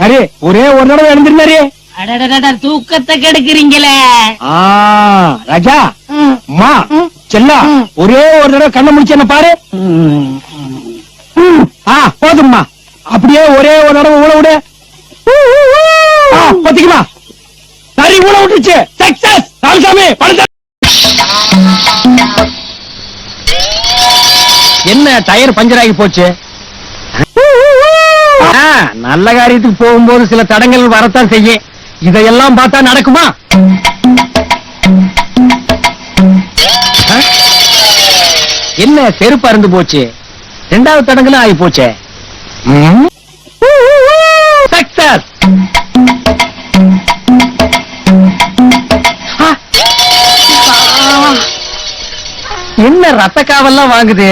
நரி ஒரே ஒரு தடவை எழுந்திருந்தாரு. தூக்கத்தை கெடுக்கிறீங்களே. ராஜா அம்மா செல்லா ஒரே ஒரு தடவை கண்ணை முடிச்சு என்ன பாரு. ஆ போதும்மா. அப்படியே ஒரே ஒரு தடவை ஊழ விடு. பத்திக்குமா? சரி ஊழ விட்டுச்சு சக்சஸ் ராமசாமி என்ன டயர் பஞ்சர் ஆகி போச்சு? நல்ல காரியத்துக்கு போகும்போது சில தடங்கள் வரத்தான் செய்யும். இதையெல்லாம் பார்த்தா நடக்குமா? என்ன செருப்பு அருந்து போச்சு? ரெண்டாவது தடங்களும் ஆகி போச்சே. சக்சஸ் என்ன ரத்த காவல்லாம் வாங்குது